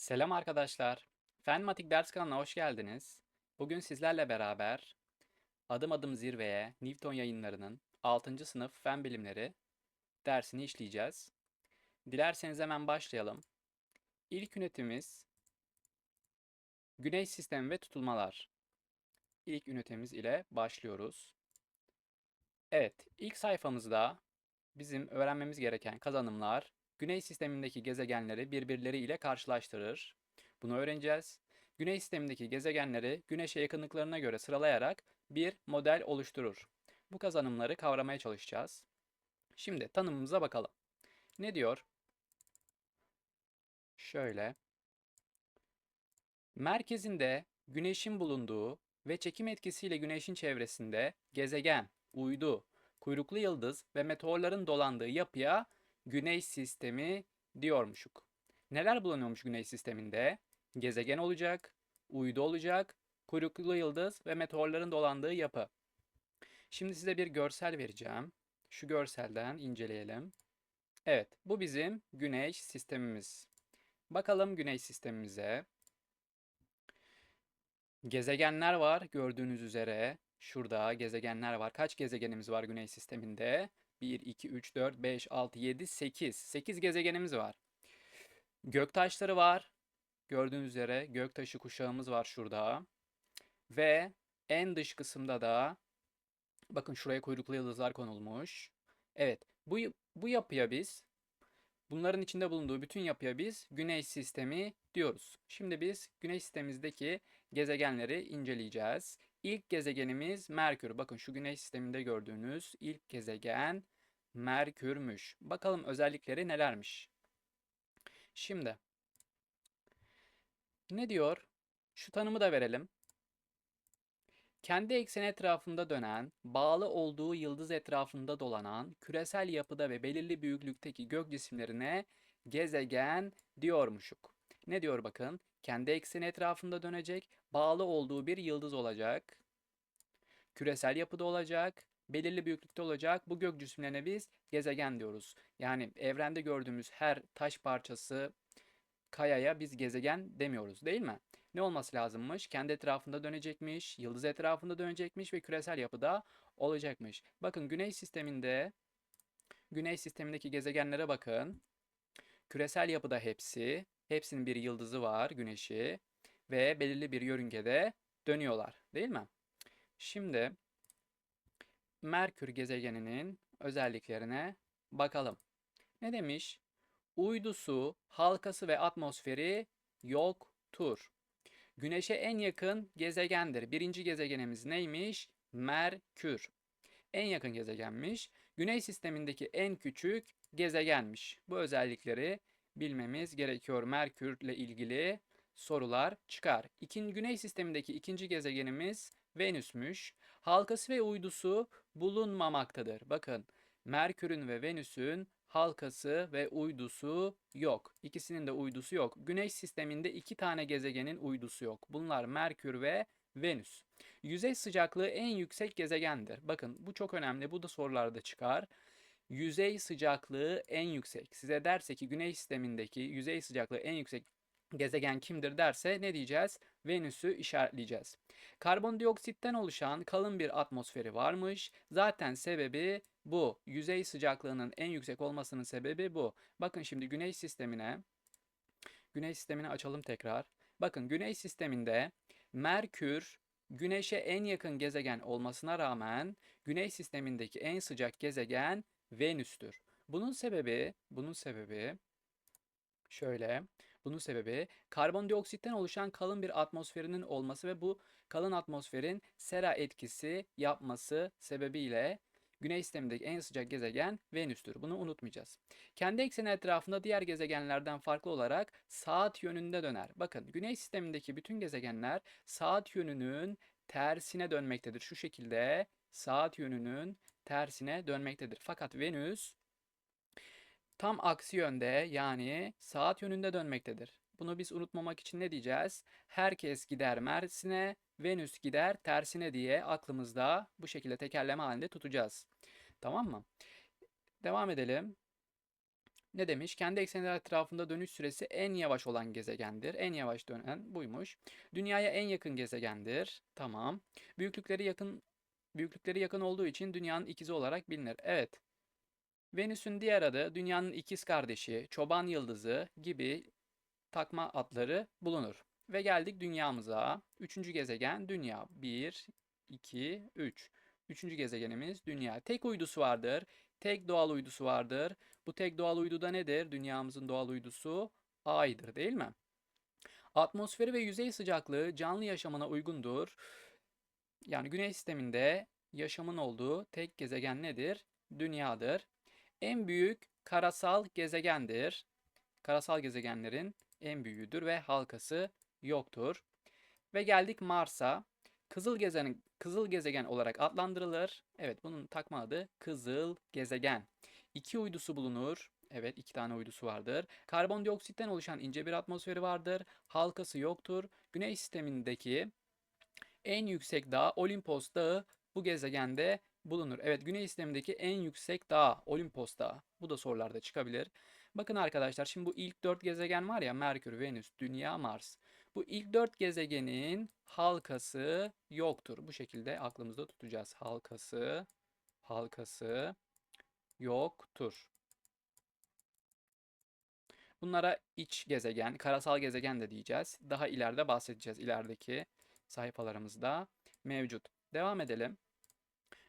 Selam arkadaşlar. Fen Matik ders kanalına hoş geldiniz. Bugün sizlerle beraber Adım Adım Zirveye Newton yayınlarının 6. sınıf fen bilimleri dersini işleyeceğiz. Dilerseniz hemen başlayalım. İlk ünitemiz Güneş sistemi ve tutulmalar. İlk ünitemiz ile başlıyoruz. Evet, ilk sayfamızda bizim öğrenmemiz gereken kazanımlar Güneş sistemindeki gezegenleri birbirleri ile karşılaştırır. Bunu öğreneceğiz. Güneş sistemindeki gezegenleri Güneş'e yakınlıklarına göre sıralayarak bir model oluşturur. Bu kazanımları kavramaya çalışacağız. Şimdi tanımımıza bakalım. Ne diyor? Şöyle. Merkezinde Güneş'in bulunduğu ve çekim etkisiyle Güneş'in çevresinde gezegen, uydu, kuyruklu yıldız ve meteorların dolandığı yapıya Güneş sistemi diyormuşuk. Neler bulunuyormuş Güneş sisteminde? Gezegen olacak, uydu olacak, kuyruklu yıldız ve meteorların dolandığı yapı. Şimdi size bir görsel vereceğim. Şu görselden inceleyelim. Evet, bu bizim Güneş sistemimiz. Bakalım Güneş sistemimize. Gezegenler var gördüğünüz üzere. Şurada gezegenler var. Kaç gezegenimiz var Güneş sisteminde? 1, 2, 3, 4, 5, 6, 7, 8. 8 gezegenimiz var. Göktaşları var. Gördüğünüz üzere göktaşı kuşağımız var şurada. Ve en dış kısımda da bakın şuraya kuyruklu yıldızlar konulmuş. Evet bu, bu yapıya biz bunların içinde bulunduğu bütün yapıya biz güneş sistemi diyoruz. Şimdi biz güneş sistemimizdeki gezegenleri inceleyeceğiz. İlk gezegenimiz Merkür. Bakın şu güneş sisteminde gördüğünüz ilk gezegen Merkür'müş. Bakalım özellikleri nelermiş. Şimdi ne diyor? Şu tanımı da verelim. Kendi ekseni etrafında dönen, bağlı olduğu yıldız etrafında dolanan, küresel yapıda ve belirli büyüklükteki gök cisimlerine gezegen diyormuşuk. Ne diyor bakın? Kendi ekseni etrafında dönecek, bağlı olduğu bir yıldız olacak. Küresel yapıda olacak, belirli büyüklükte olacak. Bu gök cisimlerine biz gezegen diyoruz. Yani evrende gördüğümüz her taş parçası, kayaya biz gezegen demiyoruz değil mi? Ne olması lazımmış? Kendi etrafında dönecekmiş, yıldız etrafında dönecekmiş ve küresel yapıda olacakmış. Bakın güneş sisteminde, güneş sistemindeki gezegenlere bakın. Küresel yapıda hepsi, hepsinin bir yıldızı var, güneşi ve belirli bir yörüngede dönüyorlar değil mi? Şimdi Merkür gezegeninin özelliklerine bakalım. Ne demiş? Uydusu, halkası ve atmosferi yoktur. Güneşe en yakın gezegendir. Birinci gezegenimiz neymiş? Merkür. En yakın gezegenmiş. Güneş sistemindeki en küçük gezegenmiş. Bu özellikleri bilmemiz gerekiyor. Merkürle ilgili sorular çıkar. İkinci, Güneş sistemindeki ikinci gezegenimiz Venüs'müş. Halkası ve uydusu bulunmamaktadır. Bakın Merkür'ün ve Venüs'ün halkası ve uydusu yok. İkisinin de uydusu yok. Güneş sisteminde iki tane gezegenin uydusu yok. Bunlar Merkür ve Venüs. Yüzey sıcaklığı en yüksek gezegendir. Bakın bu çok önemli. Bu da sorularda çıkar. Yüzey sıcaklığı en yüksek. Size derse ki Güneş sistemindeki yüzey sıcaklığı en yüksek gezegen kimdir derse ne diyeceğiz? Venüs'ü işaretleyeceğiz. Karbondioksitten oluşan kalın bir atmosferi varmış. Zaten sebebi bu. Yüzey sıcaklığının en yüksek olmasının sebebi bu. Bakın şimdi Güneş sistemine Güneş sistemini açalım tekrar. Bakın Güneş sisteminde Merkür Güneş'e en yakın gezegen olmasına rağmen Güneş sistemindeki en sıcak gezegen Venüs'tür. Bunun sebebi, bunun sebebi şöyle. Bunun sebebi karbondioksitten oluşan kalın bir atmosferinin olması ve bu kalın atmosferin sera etkisi yapması sebebiyle Güneş sistemindeki en sıcak gezegen Venüs'tür. Bunu unutmayacağız. Kendi ekseni etrafında diğer gezegenlerden farklı olarak saat yönünde döner. Bakın Güneş sistemindeki bütün gezegenler saat yönünün tersine dönmektedir. Şu şekilde saat yönünün tersine dönmektedir. Fakat Venüs tam aksi yönde yani saat yönünde dönmektedir. Bunu biz unutmamak için ne diyeceğiz? Herkes gider Mersin'e, Venüs gider tersine diye aklımızda bu şekilde tekerleme halinde tutacağız. Tamam mı? Devam edelim. Ne demiş? Kendi ekseni etrafında dönüş süresi en yavaş olan gezegendir. En yavaş dönen buymuş. Dünyaya en yakın gezegendir. Tamam. Büyüklükleri yakın büyüklükleri yakın olduğu için dünyanın ikizi olarak bilinir. Evet. Venüs'ün diğer adı dünyanın ikiz kardeşi, çoban yıldızı gibi takma adları bulunur. Ve geldik dünyamıza. Üçüncü gezegen dünya. 1, 2, 3. Üçüncü gezegenimiz dünya. Tek uydusu vardır. Tek doğal uydusu vardır. Bu tek doğal uydu da nedir? Dünyamızın doğal uydusu Ay'dır değil mi? Atmosferi ve yüzey sıcaklığı canlı yaşamına uygundur. Yani Güneş sisteminde yaşamın olduğu tek gezegen nedir? Dünyadır. En büyük karasal gezegendir. Karasal gezegenlerin en büyüğüdür ve halkası yoktur. Ve geldik Mars'a. Kızıl gezegen, kızıl gezegen olarak adlandırılır. Evet bunun takma adı kızıl gezegen. İki uydusu bulunur. Evet iki tane uydusu vardır. Karbondioksitten oluşan ince bir atmosferi vardır. Halkası yoktur. Güneş sistemindeki en yüksek dağ Olimpos Dağı bu gezegende bulunur. Evet Güneş sistemindeki en yüksek dağ Olimpos Dağı. Bu da sorularda çıkabilir. Bakın arkadaşlar şimdi bu ilk dört gezegen var ya Merkür, Venüs, Dünya, Mars. Bu ilk dört gezegenin halkası yoktur. Bu şekilde aklımızda tutacağız. Halkası, halkası yoktur. Bunlara iç gezegen, karasal gezegen de diyeceğiz. Daha ileride bahsedeceğiz. İlerideki sayfalarımızda mevcut. Devam edelim.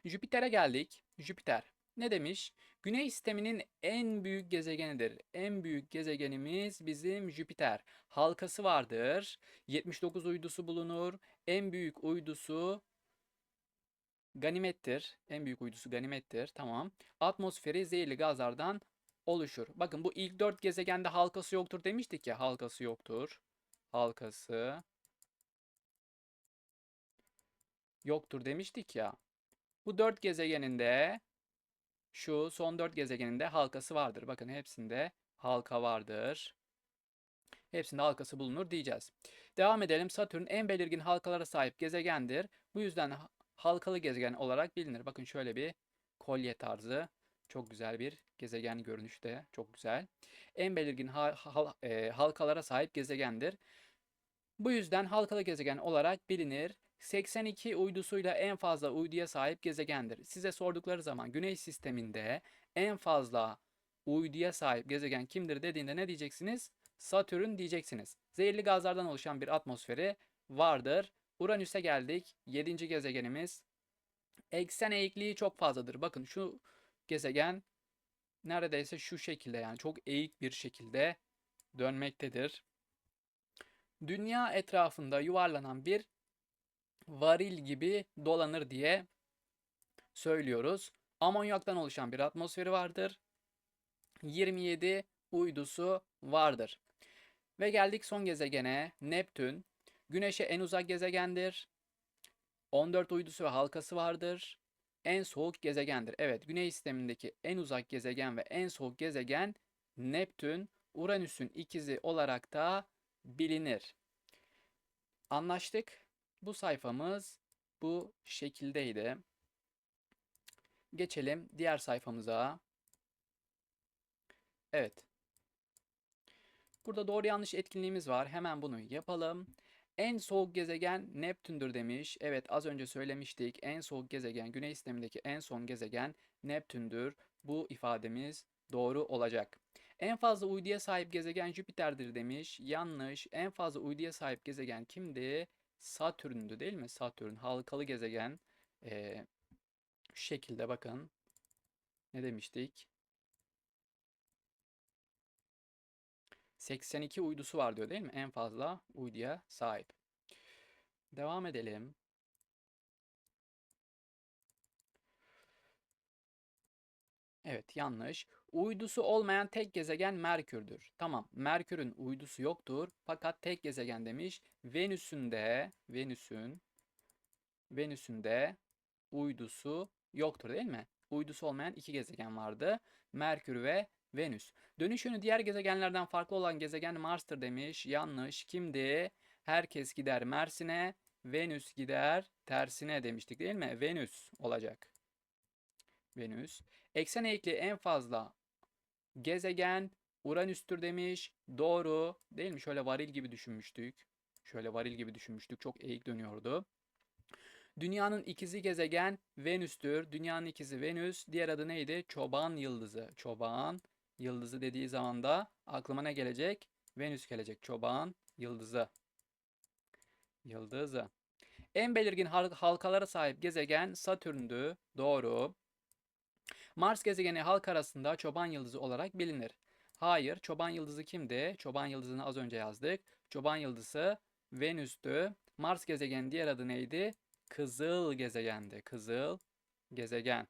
Jüpiter'e geldik. Jüpiter ne demiş? Güneş sisteminin en büyük gezegenidir. En büyük gezegenimiz bizim Jüpiter. Halkası vardır. 79 uydusu bulunur. En büyük uydusu Ganimet'tir. En büyük uydusu Ganimet'tir. Tamam. Atmosferi zehirli gazlardan oluşur. Bakın bu ilk dört gezegende halkası yoktur demiştik ya. Halkası yoktur. Halkası yoktur demiştik ya. Bu dört gezegeninde şu son dört gezegeninde halkası vardır. Bakın hepsinde halka vardır. Hepsinde halkası bulunur diyeceğiz. Devam edelim. Satürn en belirgin halkalara sahip gezegendir. Bu yüzden halkalı gezegen olarak bilinir. Bakın şöyle bir kolye tarzı. Çok güzel bir gezegen görünüşte. Çok güzel. En belirgin hal, hal, e, halkalara sahip gezegendir. Bu yüzden halkalı gezegen olarak bilinir. 82 uydusuyla en fazla uyduya sahip gezegendir. Size sordukları zaman Güneş sisteminde en fazla uyduya sahip gezegen kimdir dediğinde ne diyeceksiniz? Satürn diyeceksiniz. Zehirli gazlardan oluşan bir atmosferi vardır. Uranüs'e geldik. 7. gezegenimiz. Eksen eğikliği çok fazladır. Bakın şu gezegen neredeyse şu şekilde yani çok eğik bir şekilde dönmektedir. Dünya etrafında yuvarlanan bir varil gibi dolanır diye söylüyoruz. Amonyaktan oluşan bir atmosferi vardır. 27 uydusu vardır. Ve geldik son gezegene Neptün. Güneş'e en uzak gezegendir. 14 uydusu ve halkası vardır. En soğuk gezegendir. Evet, Güneş sistemindeki en uzak gezegen ve en soğuk gezegen Neptün, Uranüs'ün ikizi olarak da bilinir. Anlaştık. Bu sayfamız bu şekildeydi. Geçelim diğer sayfamıza. Evet. Burada doğru yanlış etkinliğimiz var. Hemen bunu yapalım. En soğuk gezegen Neptün'dür demiş. Evet az önce söylemiştik. En soğuk gezegen Güneş sistemindeki en son gezegen Neptün'dür. Bu ifademiz doğru olacak. En fazla uyduya sahip gezegen Jüpiter'dir demiş. Yanlış. En fazla uyduya sahip gezegen kimdi? Satürn'dü değil mi? Satürn halkalı gezegen. Ee, şu şekilde bakın. Ne demiştik? 82 uydusu var diyor değil mi? En fazla uyduya sahip. Devam edelim. Evet yanlış. Uydusu olmayan tek gezegen Merkür'dür. Tamam Merkür'ün uydusu yoktur fakat tek gezegen demiş. Venüs'ün de Venüs'ün Venüs'ün de uydusu yoktur değil mi? Uydusu olmayan iki gezegen vardı. Merkür ve Venüs. Dönüş yönü diğer gezegenlerden farklı olan gezegen Mars'tır demiş. Yanlış. Kimdi? Herkes gider Mersin'e, Venüs gider tersine demiştik değil mi? Venüs olacak. Venüs. Eksen eğikliği en fazla gezegen Uranüs'tür demiş. Doğru. Değil mi? Şöyle varil gibi düşünmüştük. Şöyle varil gibi düşünmüştük. Çok eğik dönüyordu. Dünyanın ikizi gezegen Venüs'tür. Dünyanın ikizi Venüs. Diğer adı neydi? Çoban yıldızı. Çoban yıldızı dediği zaman da aklıma ne gelecek? Venüs gelecek. Çoban yıldızı. Yıldızı. En belirgin hal- halkalara sahip gezegen Satürn'dü. Doğru. Mars gezegeni halk arasında çoban yıldızı olarak bilinir. Hayır, çoban yıldızı kimdi? Çoban yıldızını az önce yazdık. Çoban yıldızı Venüs'tü. Mars gezegenin diğer adı neydi? Kızıl gezegendi. Kızıl gezegen.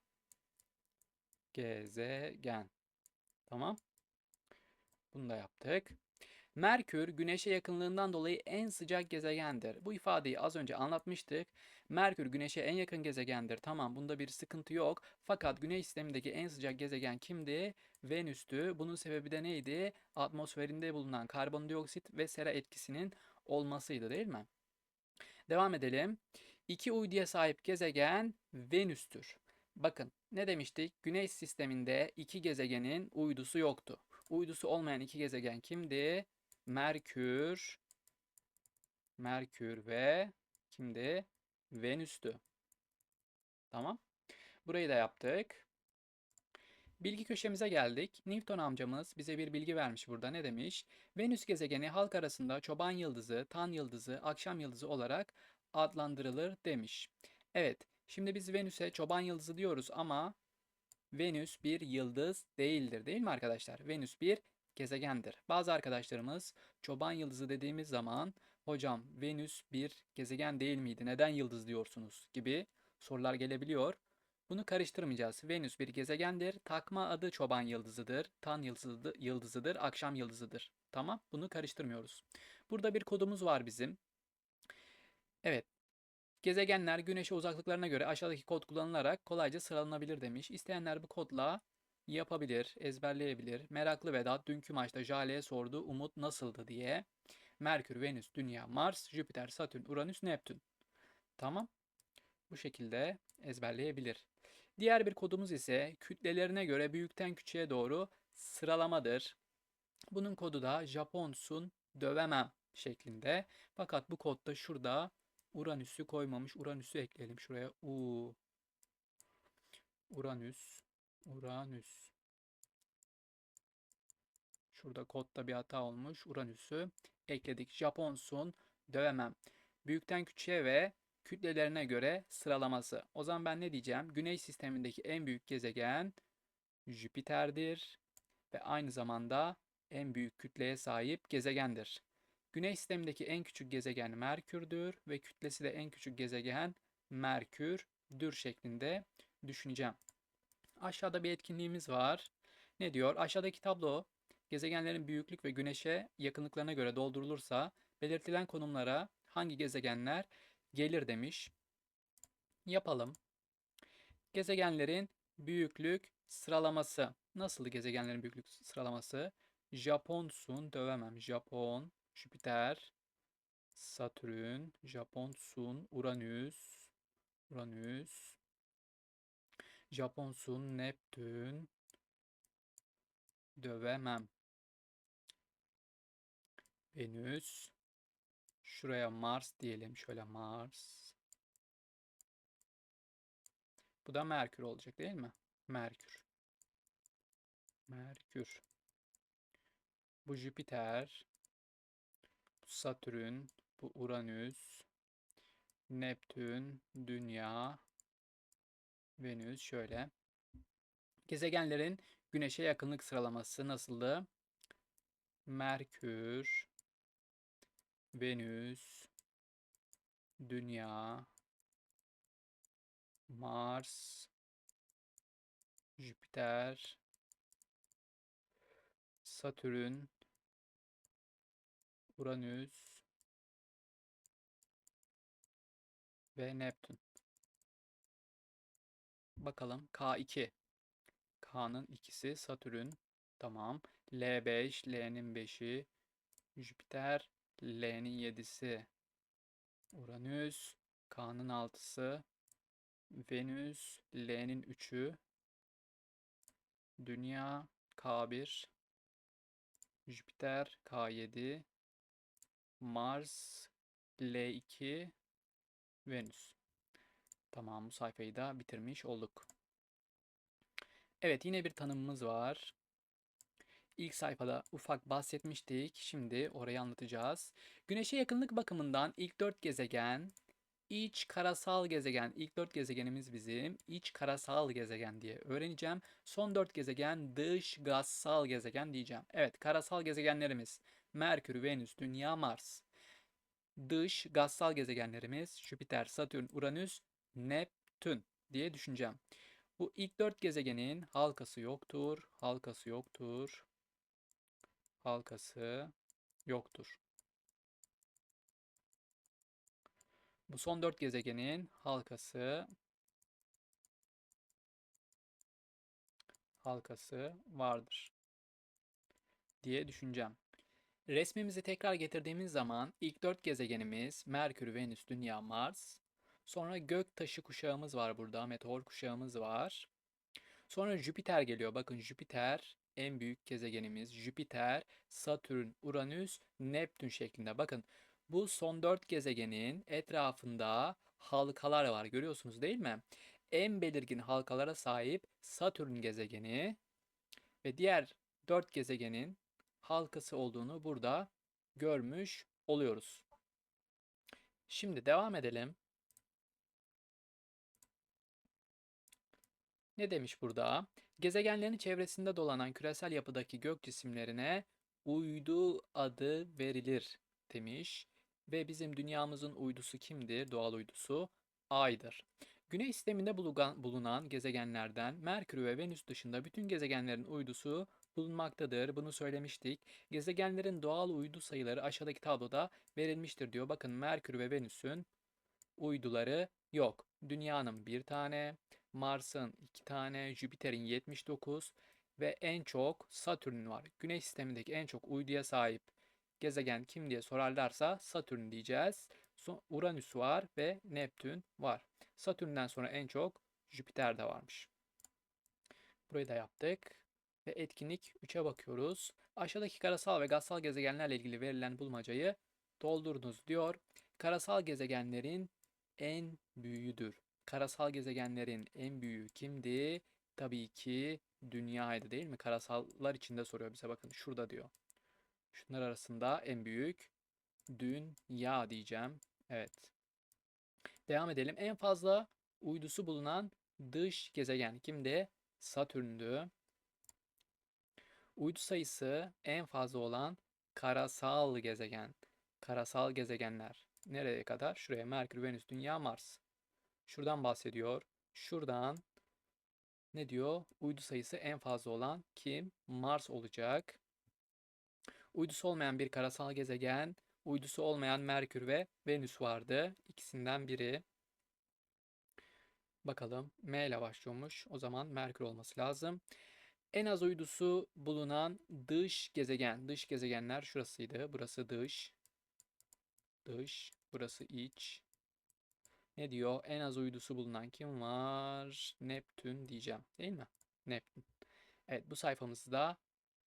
Gezegen. Tamam. Bunu da yaptık. Merkür, Güneş'e yakınlığından dolayı en sıcak gezegendir. Bu ifadeyi az önce anlatmıştık. Merkür, Güneş'e en yakın gezegendir. Tamam, bunda bir sıkıntı yok. Fakat Güneş sistemindeki en sıcak gezegen kimdi? Venüs'tü. Bunun sebebi de neydi? Atmosferinde bulunan karbondioksit ve sera etkisinin olmasıydı değil mi? Devam edelim. İki uyduya sahip gezegen Venüs'tür. Bakın ne demiştik? Güneş sisteminde iki gezegenin uydusu yoktu. Uydusu olmayan iki gezegen kimdi? Merkür, Merkür ve kimdi? Venüs'tü. Tamam. Burayı da yaptık. Bilgi köşemize geldik. Newton amcamız bize bir bilgi vermiş burada. Ne demiş? Venüs gezegeni halk arasında çoban yıldızı, tan yıldızı, akşam yıldızı olarak adlandırılır demiş. Evet, şimdi biz Venüs'e çoban yıldızı diyoruz ama Venüs bir yıldız değildir değil mi arkadaşlar? Venüs bir gezegendir. Bazı arkadaşlarımız çoban yıldızı dediğimiz zaman hocam Venüs bir gezegen değil miydi? Neden yıldız diyorsunuz gibi sorular gelebiliyor. Bunu karıştırmayacağız. Venüs bir gezegendir. Takma adı çoban yıldızıdır. Tan yıldızıdır. Akşam yıldızıdır. Tamam? Bunu karıştırmıyoruz. Burada bir kodumuz var bizim. Evet. Gezegenler güneşe uzaklıklarına göre aşağıdaki kod kullanılarak kolayca sıralanabilir demiş. İsteyenler bu kodla yapabilir, ezberleyebilir. Meraklı Vedat dünkü maçta Jale'ye sordu Umut nasıldı diye. Merkür, Venüs, Dünya, Mars, Jüpiter, Satürn, Uranüs, Neptün. Tamam. Bu şekilde ezberleyebilir. Diğer bir kodumuz ise kütlelerine göre büyükten küçüğe doğru sıralamadır. Bunun kodu da Japonsun dövemem şeklinde. Fakat bu kodda şurada Uranüs'ü koymamış. Uranüs'ü ekleyelim şuraya. U Uranüs Uranüs Şurada kodda bir hata olmuş. Uranüs'ü ekledik. Japonsun dövemem. Büyükten küçüğe ve kütlelerine göre sıralaması. O zaman ben ne diyeceğim? Güneş sistemindeki en büyük gezegen Jüpiter'dir ve aynı zamanda en büyük kütleye sahip gezegendir. Güneş sistemindeki en küçük gezegen Merkür'dür ve kütlesi de en küçük gezegen Merkür'dür şeklinde düşüneceğim. Aşağıda bir etkinliğimiz var. Ne diyor? Aşağıdaki tablo gezegenlerin büyüklük ve güneşe yakınlıklarına göre doldurulursa belirtilen konumlara hangi gezegenler gelir demiş. Yapalım. Gezegenlerin büyüklük sıralaması. Nasıl gezegenlerin büyüklük sıralaması? Japonsun dövemem. Japon, Jüpiter, Satürn, Japonsun, Uranüs, Uranüs, Japonsun, Neptün, dövemem. Venüs, şuraya Mars diyelim. Şöyle Mars. Bu da Merkür olacak değil mi? Merkür. Merkür. Bu Jüpiter. Bu Satürn. Bu Uranüs. Neptün. Dünya. Venüs. Şöyle. Gezegenlerin Güneş'e yakınlık sıralaması nasıldı? Merkür. Venüs. Dünya. Mars. Jüpiter. Satürn, Uranüs ve Neptün. Bakalım K2. K'nın ikisi Satürn. Tamam. L5, L'nin 5'i Jüpiter, L'nin 7'si Uranüs, K'nın 6'sı Venüs, L'nin 3'ü Dünya, K1, Jüpiter K7, Mars L2, Venüs. Tamam bu sayfayı da bitirmiş olduk. Evet yine bir tanımımız var. İlk sayfada ufak bahsetmiştik. Şimdi orayı anlatacağız. Güneşe yakınlık bakımından ilk dört gezegen iç karasal gezegen. İlk dört gezegenimiz bizim iç karasal gezegen diye öğreneceğim. Son dört gezegen dış gazsal gezegen diyeceğim. Evet karasal gezegenlerimiz Merkür, Venüs, Dünya, Mars. Dış gazsal gezegenlerimiz Jüpiter, Satürn, Uranüs, Neptün diye düşüneceğim. Bu ilk dört gezegenin halkası yoktur. Halkası yoktur. Halkası yoktur. Bu son dört gezegenin halkası halkası vardır diye düşüneceğim. Resmimizi tekrar getirdiğimiz zaman ilk dört gezegenimiz Merkür, Venüs, Dünya, Mars. Sonra gök taşı kuşağımız var burada. Meteor kuşağımız var. Sonra Jüpiter geliyor. Bakın Jüpiter en büyük gezegenimiz. Jüpiter, Satürn, Uranüs, Neptün şeklinde. Bakın bu son dört gezegenin etrafında halkalar var. Görüyorsunuz değil mi? En belirgin halkalara sahip Satürn gezegeni ve diğer dört gezegenin halkası olduğunu burada görmüş oluyoruz. Şimdi devam edelim. Ne demiş burada? Gezegenlerin çevresinde dolanan küresel yapıdaki gök cisimlerine uydu adı verilir demiş. Ve bizim dünyamızın uydusu kimdir? Doğal uydusu Ay'dır. Güneş sisteminde bulunan gezegenlerden Merkür ve Venüs dışında bütün gezegenlerin uydusu bulunmaktadır. Bunu söylemiştik. Gezegenlerin doğal uydu sayıları aşağıdaki tabloda verilmiştir diyor. Bakın Merkür ve Venüs'ün uyduları yok. Dünyanın bir tane, Mars'ın iki tane, Jüpiter'in 79 ve en çok Satürn'ün var. Güneş sistemindeki en çok uyduya sahip gezegen kim diye sorarlarsa Satürn diyeceğiz. Uranüs var ve Neptün var. Satürn'den sonra en çok Jüpiter'de varmış. Burayı da yaptık. Ve etkinlik 3'e bakıyoruz. Aşağıdaki karasal ve gazsal gezegenlerle ilgili verilen bulmacayı doldurdunuz diyor. Karasal gezegenlerin en büyüğüdür. Karasal gezegenlerin en büyüğü kimdi? Tabii ki dünyaydı değil mi? Karasallar içinde soruyor bize bakın şurada diyor. Şunlar arasında en büyük dünya diyeceğim. Evet. Devam edelim. En fazla uydusu bulunan dış gezegen kimdi? Satürn'dü. Uydu sayısı en fazla olan karasal gezegen. Karasal gezegenler. Nereye kadar? Şuraya Merkür, Venüs, Dünya, Mars. Şuradan bahsediyor. Şuradan ne diyor? Uydu sayısı en fazla olan kim? Mars olacak. Uydusu olmayan bir karasal gezegen, uydusu olmayan Merkür ve Venüs vardı. İkisinden biri. Bakalım M ile başlıyormuş. O zaman Merkür olması lazım. En az uydusu bulunan dış gezegen. Dış gezegenler şurasıydı. Burası dış. Dış. Burası iç. Ne diyor? En az uydusu bulunan kim var? Neptün diyeceğim. Değil mi? Neptün. Evet bu sayfamızı da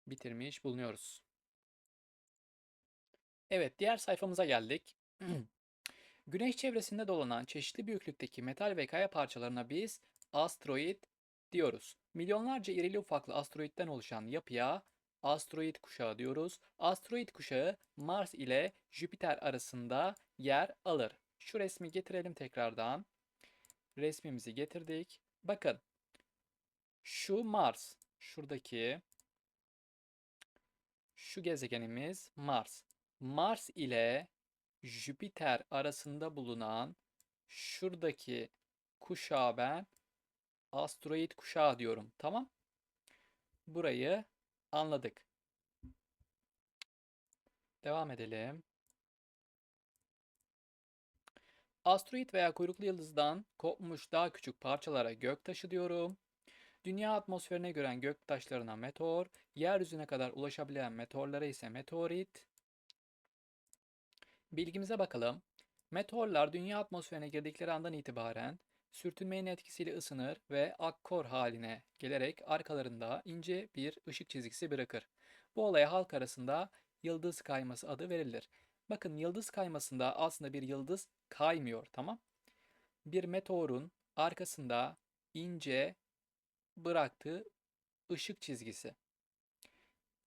bitirmiş bulunuyoruz. Evet diğer sayfamıza geldik. Güneş çevresinde dolanan çeşitli büyüklükteki metal ve kaya parçalarına biz asteroid diyoruz. Milyonlarca irili ufaklı asteroidden oluşan yapıya asteroid kuşağı diyoruz. Asteroid kuşağı Mars ile Jüpiter arasında yer alır. Şu resmi getirelim tekrardan. Resmimizi getirdik. Bakın. Şu Mars. Şuradaki şu gezegenimiz Mars. Mars ile Jüpiter arasında bulunan şuradaki kuşağı ben asteroid kuşağı diyorum. Tamam? Burayı anladık. Devam edelim. Asteroid veya kuyruklu yıldızdan kopmuş daha küçük parçalara göktaşı diyorum. Dünya atmosferine gören göktaşlarına meteor, yeryüzüne kadar ulaşabilen meteorlara ise meteorit. Bilgimize bakalım. Meteorlar dünya atmosferine girdikleri andan itibaren sürtünmenin etkisiyle ısınır ve akkor haline gelerek arkalarında ince bir ışık çizgisi bırakır. Bu olaya halk arasında yıldız kayması adı verilir. Bakın yıldız kaymasında aslında bir yıldız kaymıyor, tamam? Bir meteorun arkasında ince bıraktığı ışık çizgisi.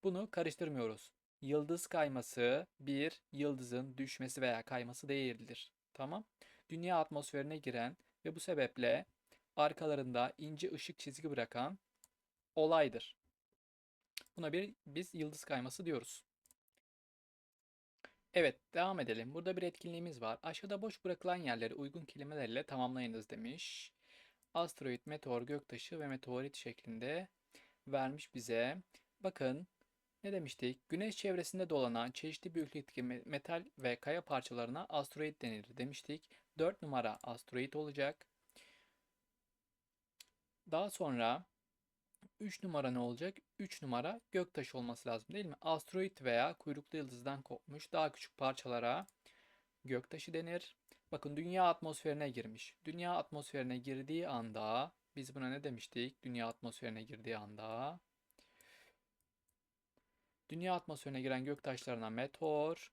Bunu karıştırmıyoruz. Yıldız kayması bir yıldızın düşmesi veya kayması değildir. Tamam? Dünya atmosferine giren ve bu sebeple arkalarında ince ışık çizgi bırakan olaydır. Buna bir biz yıldız kayması diyoruz. Evet, devam edelim. Burada bir etkinliğimiz var. Aşağıda boş bırakılan yerleri uygun kelimelerle tamamlayınız demiş. Asteroid, meteor, göktaşı ve meteorit şeklinde vermiş bize. Bakın ne demiştik? Güneş çevresinde dolanan çeşitli büyüklükteki metal ve kaya parçalarına asteroid denir demiştik. 4 numara asteroid olacak. Daha sonra 3 numara ne olacak? 3 numara göktaşı olması lazım değil mi? Asteroid veya kuyruklu yıldızdan kopmuş daha küçük parçalara göktaşı denir. Bakın dünya atmosferine girmiş. Dünya atmosferine girdiği anda biz buna ne demiştik? Dünya atmosferine girdiği anda Dünya atmosferine giren göktaşlarına meteor,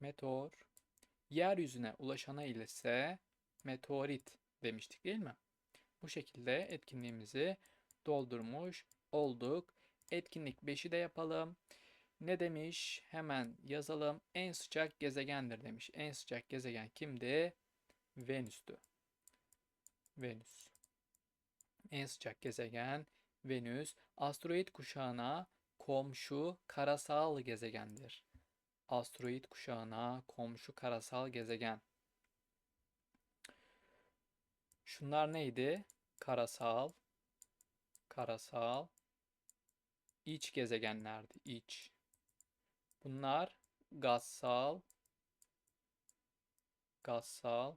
meteor, yeryüzüne ulaşana ise meteorit demiştik değil mi? Bu şekilde etkinliğimizi doldurmuş olduk. Etkinlik 5'i de yapalım. Ne demiş? Hemen yazalım. En sıcak gezegendir demiş. En sıcak gezegen kimdi? Venüs'tü. Venüs. En sıcak gezegen Venüs. Asteroid kuşağına komşu karasal gezegendir. Asteroid kuşağına komşu karasal gezegen. Şunlar neydi? Karasal, karasal, iç gezegenlerdi. İç. Bunlar gazsal, gazsal,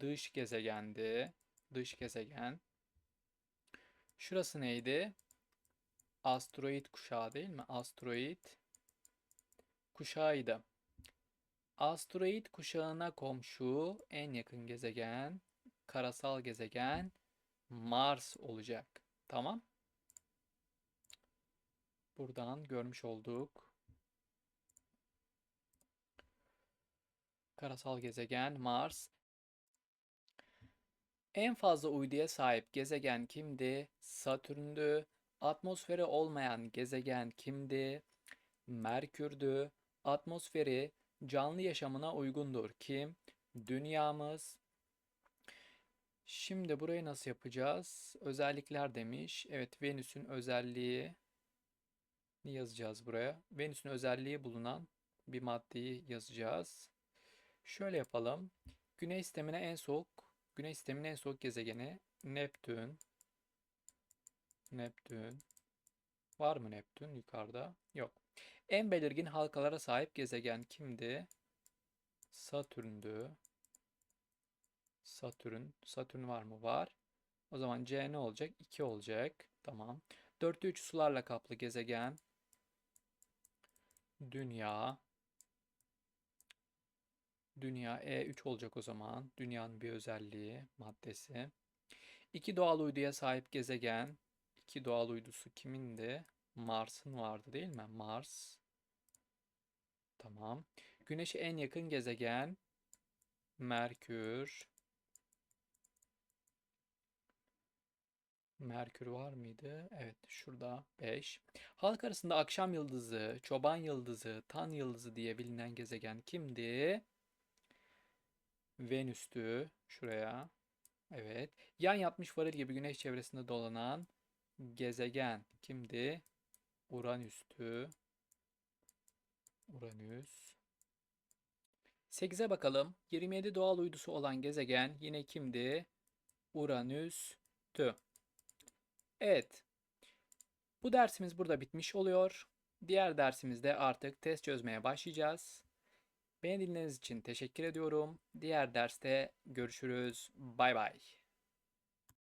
dış gezegendi. Dış gezegen. Şurası neydi? asteroid kuşağı değil mi? Asteroid kuşağıydı. Asteroid kuşağına komşu en yakın gezegen, karasal gezegen Mars olacak. Tamam. Buradan görmüş olduk. Karasal gezegen Mars. En fazla uyduya sahip gezegen kimdi? Satürn'dü. Atmosferi olmayan gezegen kimdi? Merkür'dü. Atmosferi canlı yaşamına uygundur. Kim? Dünyamız. Şimdi burayı nasıl yapacağız? Özellikler demiş. Evet Venüs'ün özelliği ne yazacağız buraya? Venüs'ün özelliği bulunan bir maddeyi yazacağız. Şöyle yapalım. Güneş sistemine en soğuk, Güneş sisteminin en soğuk gezegeni Neptün. Neptün. Var mı Neptün yukarıda? Yok. En belirgin halkalara sahip gezegen kimdi? Satürn'dü. Satürn. Satürn var mı? Var. O zaman C ne olacak? 2 olacak. Tamam. 4'te 3 sularla kaplı gezegen. Dünya. Dünya E3 olacak o zaman. Dünyanın bir özelliği, maddesi. İki doğal uyduya sahip gezegen. İki doğal uydusu kimindi? Mars'ın vardı değil mi? Mars. Tamam. Güneş'e en yakın gezegen Merkür. Merkür var mıydı? Evet, şurada 5. Halk arasında akşam yıldızı, çoban yıldızı, tan yıldızı diye bilinen gezegen kimdi? Venüs'tü. Şuraya. Evet. Yan yatmış varil gibi güneş çevresinde dolanan gezegen kimdi? Uranüs'tü. Uranüs. 8'e bakalım. 27 doğal uydusu olan gezegen yine kimdi? Uranüs'tü. Evet. Bu dersimiz burada bitmiş oluyor. Diğer dersimizde artık test çözmeye başlayacağız. Beni dinlediğiniz için teşekkür ediyorum. Diğer derste görüşürüz. Bay bay.